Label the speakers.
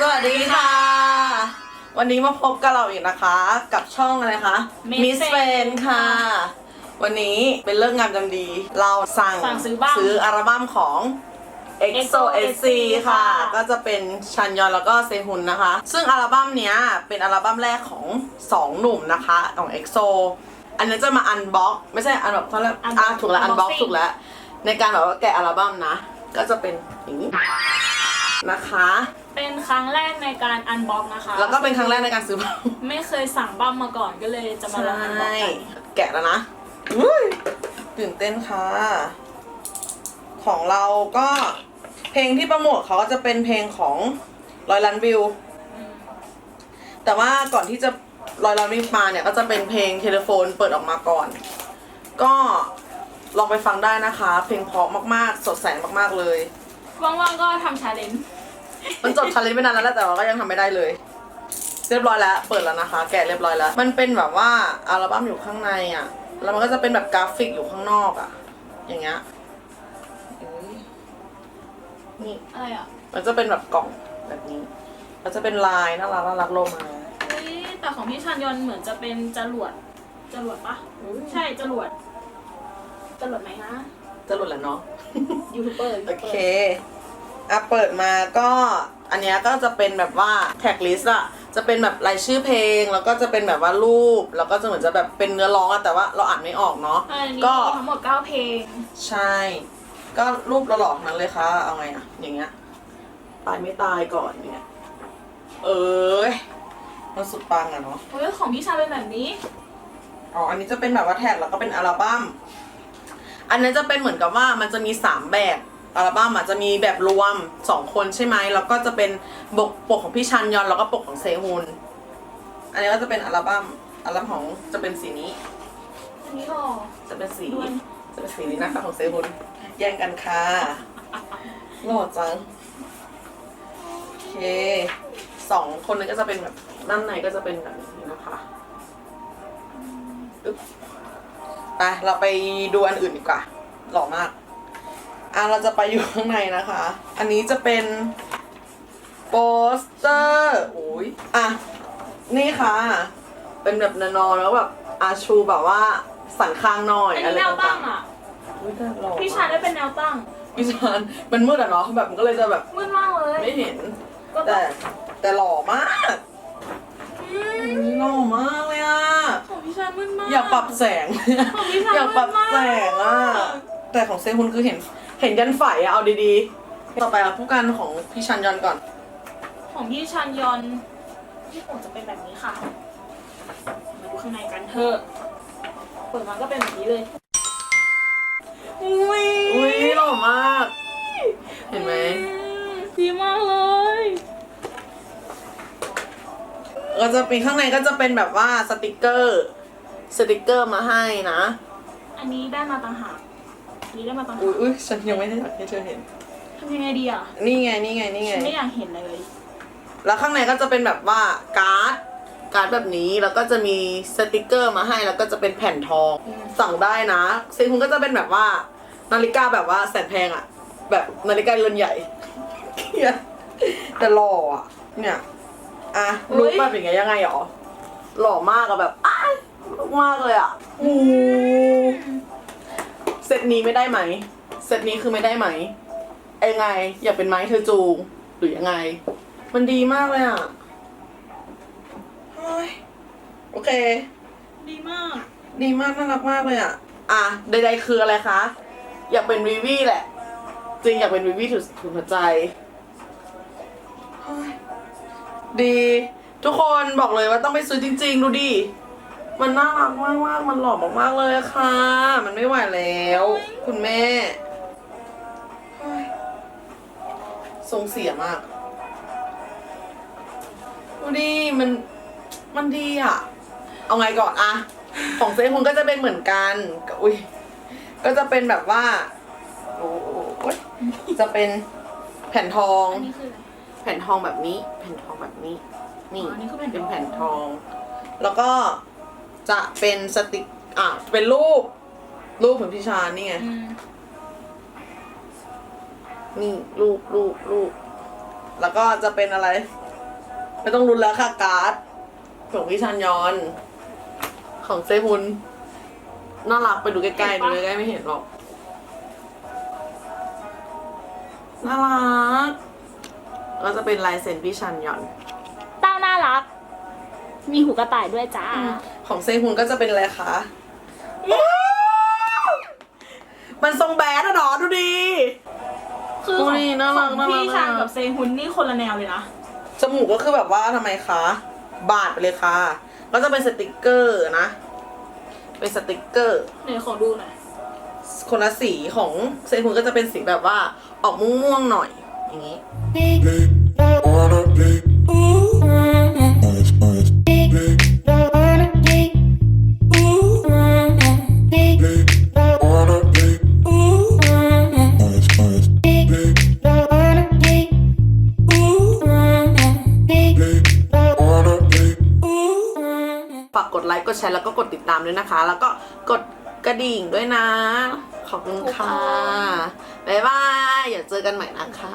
Speaker 1: สวัสดีค่ะ วันนี้มาพบกับเราอีกนะคะ กับช่องอะไรคะ
Speaker 2: Miss
Speaker 1: Miss
Speaker 2: Fan
Speaker 1: Fan ค่ะ วันนี้เป็นเรื่องงามจำดี เราสั่ง
Speaker 2: สั่งซื้อบ้าง
Speaker 1: ซื้ออัลบั้มของ EXO
Speaker 2: EXO
Speaker 1: SC
Speaker 2: SC
Speaker 1: ค่ะ
Speaker 2: ค่ะ
Speaker 1: ก็จะเป็นชันยอนแล้วก็เซฮุนนะคะ ซึ่งอัลบั้มเนี้ยเป็นอัลบั้มแรกของ 2 หนุ่มนะคะของ EXO อันนี้จะมาอันบ็อกไม่ใช่อันแบบเขาเรียกอะถูกแล้วอันบ็อก
Speaker 2: Unboxing
Speaker 1: ถูกแล้ว ในการแบบว่าแกะอัลบั้มนะ ก็จะเป็นอย่างนี้ นะคะ
Speaker 2: เป็นครั้งแรกในการอันบ็อกนะคะ
Speaker 1: แล้วก็เป็นครั้งแรกในการซื้อบัม
Speaker 2: ไม่เคยสั่งบัมมาก่อนก็เลยจะมาลองอันบ็อก
Speaker 1: ใช่
Speaker 2: กัน
Speaker 1: แกะแล้วนะอุ้ยตื่นเต้นค่ะ ของเราก็เพลงที่โปรโมทเขาก็จะเป็นเพลงของร้อยล้านวิว
Speaker 2: อืม
Speaker 1: แต่ว่าก่อนที่จะร้อยล้านวิวมาเนี่ยก็จะเป็นเพลงเทเลโฟนเปิดออกมาก่อน ก็ลองไปฟังได้นะคะ เพลงเพราะมากๆ สดใสมากๆเลย
Speaker 2: ว่างๆก็ทำชาเลนจ์
Speaker 1: มันจบชาเลนจ์ไปนานแล้วแหละแต่ว่าก็ยังทำไม่ได้เลย เรียบร้อยแล้ว เปิดแล้วนะคะ แกะเรียบร้อยแล้ว มันเป็นแบบว่าอัลบั้มอยู่ข้างในอะ แล้วมันก็จะเป็นแบบกราฟิกอยู่ข้างนอกอะ อย่างเงี้ยอุ๊ยนี่
Speaker 2: อะไรอะ
Speaker 1: มันจะเป็นแบบกล่องแบบนี้ มันจะเป็นลายน่ารักน่ารักโลมา
Speaker 2: เฮ้ยแต่ของพี่ชันยอนเหมือนจะเป็นจรวดจรวดปะใช่จรวดจรวดไหมนะ
Speaker 1: จะหลุดแล้วเนาะ
Speaker 2: ยูทูบเบอร์
Speaker 1: โอเค อะ เปิดมาก็ อันเนี้ยก็จะเป็นแบบว่าแท็กลิสต์อะจะเป็นแบบรายชื่อเพลง แล้วก็จะเป็นแบบว่ารูป แล้วก็จะเหมือนจะแบบเป็นเนื้อร้องอะแต่ว่าเราอ่านไม่ออกเนาะ
Speaker 2: อันนี้
Speaker 1: ก็
Speaker 2: มีทั้งหมด 9 เพลง
Speaker 1: ใช่ ก็รูปหลอกๆนั้นเลยค่ะ เอาไงอะอย่างเงี้ย ตายไม่ตายก่อนเนี่ย เอ้ยมันสุดปังอะเนาะ
Speaker 2: เฮ้ยของพี่ชันเป็นแบบนี้
Speaker 1: อ๋อ อันนี้จะเป็นแบบว่าแท็กแล้วก็เป็นอัลบั้ม อันนี้จะเป็นเหมือนกับว่ามันจะมีสามแบบอัลบั้มอะจะมีแบบรวมสองคนใช่ไหมแล้วก็จะเป็นบกปกของพี่ชันยอนแล้วก็ปกของเซฮุนอันนี้ก็จะเป็นอัลบั้มอัลบั้มของจะเป็นสีนี้
Speaker 2: อันนี้หรอ
Speaker 1: จะเป็นสี
Speaker 2: ด้วย
Speaker 1: จะเป็นสีนี้นะคะของเซฮุนแย่งกันค่ะโหลดจังโอเคสองคนนี้ก็จะเป็นแบบด้านในก็จะเป็นแบบนี้นะคะอึ๊บ ไปเราไปดูอันอื่นดีกว่า หล่อมาก อะเราจะไปอยู่ข้างในนะคะ อันนี้จะเป็นโปสเตอร์โอ้ยอะ นี่ค่ะ เป็นแบบนอนๆแล้วแบบอาชูแบบว่าสันข้างหน่อย
Speaker 2: อัน
Speaker 1: อะ
Speaker 2: นี้
Speaker 1: ไร
Speaker 2: แนวตั้
Speaker 1: ต่างง
Speaker 2: อะ
Speaker 1: ๆอุ๊ยแต่หล่อ
Speaker 2: พี่ชันได้เป็นแนวตั้ง
Speaker 1: พี่ชันมันมืดอะเนาะแบบมันก็เลยจะแบบ
Speaker 2: มืดมากเลย
Speaker 1: ไม่เห็น
Speaker 2: ก็ต้
Speaker 1: แต่
Speaker 2: อง
Speaker 1: แต่หล่อมาก
Speaker 2: อืม
Speaker 1: หล่อมากเลยอะ
Speaker 2: ของพี่ชันมืดมาก
Speaker 1: อยากปรับแสง
Speaker 2: ของพี่ชัน
Speaker 1: อยากปรับ
Speaker 2: มืดมาก
Speaker 1: แสงอะแต่ของเซฮุนคือเห็น เห็นยันไฝอะเอาดีๆ ต่อไปเอาผู้กันของพี่ชันยอนก่อน
Speaker 2: ของพี่ชันยอนที่ผมจะเป็นแบบนี้ค่ะ มาดูข้างในกันเถอะ เปิดมาก็เป็นแบบนี้เลยอุ้ย
Speaker 1: อุ้ยหล่อมาก เห็นไหม
Speaker 2: ดีมากเลย
Speaker 1: ก็จะเป็นข้างในก็จะเป็นแบบว่าสติกเกอร์ สติกเกอร์มาให้นะ
Speaker 2: อันนี้ได้มาต่างหากอันนี้ได้มาต่างหา
Speaker 1: อุ้ย
Speaker 2: ก
Speaker 1: อุ้ยฉันยังไม่ได้อยากให้เธอเห็น
Speaker 2: ทำยังไงดีอะ
Speaker 1: นี่ไงนี่ไงนี่ไง
Speaker 2: ฉันไม่อยากเห็นเลย
Speaker 1: แล้วข้างในก็จะเป็นแบบว่าการ์ดการ์ดแบบนี้แล้วก็จะมีสติกเกอร์มาให้แล้วก็จะเป็นแผ่นทอง
Speaker 2: อืม
Speaker 1: สั่งได้นะเซนคุณก็จะเป็นแบบว่า นาฬิกาแบบว่าแสนแพงอะแบบนาฬิกาเรือนใหญ่เหี้ยแต่หล่ออะเนี่ยอะลุกแบบอย่างเงี้ยยังไงหรอหล่อมากอะแบบอ้ายลุก มากเลยอะโอ้โหเซตนี้ไม่ได้ไหม เซตนี้คือไม่ได้ไหมไอ้ไง อยากเป็นไม้เธอจูงหรือยังไง มันดีมากเลยอะเฮ้ยโอเค
Speaker 2: ดีมาก
Speaker 1: ดีมากน่ารักมากเลยอะ อะใดๆคืออะไรคะ อยากเป็นวีวีแหละ จริงอยากเป็นวีวีถึงถึงหัวใจเฮ้ยดี ทุกคนบอกเลยว่าต้องไปซื้อจริง ๆ ดูดิ มันน่ารักมากมากๆมันหล่อมากๆเลยอะค่ะ มันไม่ไหวแล้ว คุณแม่เฮ้ยทรงเสียมากดูดิมันมันดีอะ เอาไงก่อนอะของเซฮุนก็จะเป็นเหมือนกันก็อุ้ยก็จะเป็นแบบว่าโอ้โหโอ๊ยจะเป็นแผ่นทอง
Speaker 2: อันนี้คืออะไร
Speaker 1: แผ่นทองแบบนี้ แผ่นทองแบบนี้ นี่
Speaker 2: อ๋ออันนี้คือแผ่นทอง
Speaker 1: เป็นแผ่นทอง แล้วก็ จะเป็นสติกอะเป็นรูป รูปของพี่ชาญนี่ไง
Speaker 2: อืม
Speaker 1: นี่รูปรูปรูป แล้วก็จะเป็นอะไร ไม่ต้องรุนแล้วค่ะการ์ดของพี่ชันยอน ของเซฮุนน่ารักไปดูใกล้ๆดูใกล้ๆไม่เห็นหรอกน่ารักก็จะเป็นลายเซ็นพี่ชันยอน
Speaker 2: เต้าน่ารัก มีหูกระต่ายด้วยจ้า
Speaker 1: ของเซฮุนก็จะเป็นอะไรคะมันทรงแบดอะเนาะดูดี
Speaker 2: คือ
Speaker 1: โอ้
Speaker 2: ของ
Speaker 1: ยน่ารัก
Speaker 2: ของพี่
Speaker 1: น่ารัก
Speaker 2: ชางกับเซฮุนนี่คนละแนวเลยนะ
Speaker 1: จมูกก็คือแบบว่าทำไมคะ บาดไปเลยค่ะ ก็จะเป็นสติกเกอร์นะ เป็นสติกเกอร์
Speaker 2: ไหนขอดูหน่อย
Speaker 1: คนละสีของเซฮุนก็จะเป็นสีแบบว่าออกม่วงๆหน่อย อย่างนี้
Speaker 3: wanna be
Speaker 1: ฝากกดไลค์กดแชร์แล้วก็กดติดตามด้วยนะคะ แล้วก็กดกระดิ่งด้วยนะ ขอบคุณค่ะ บ๊ายบายอย่าเจอกันใหม่นะคะ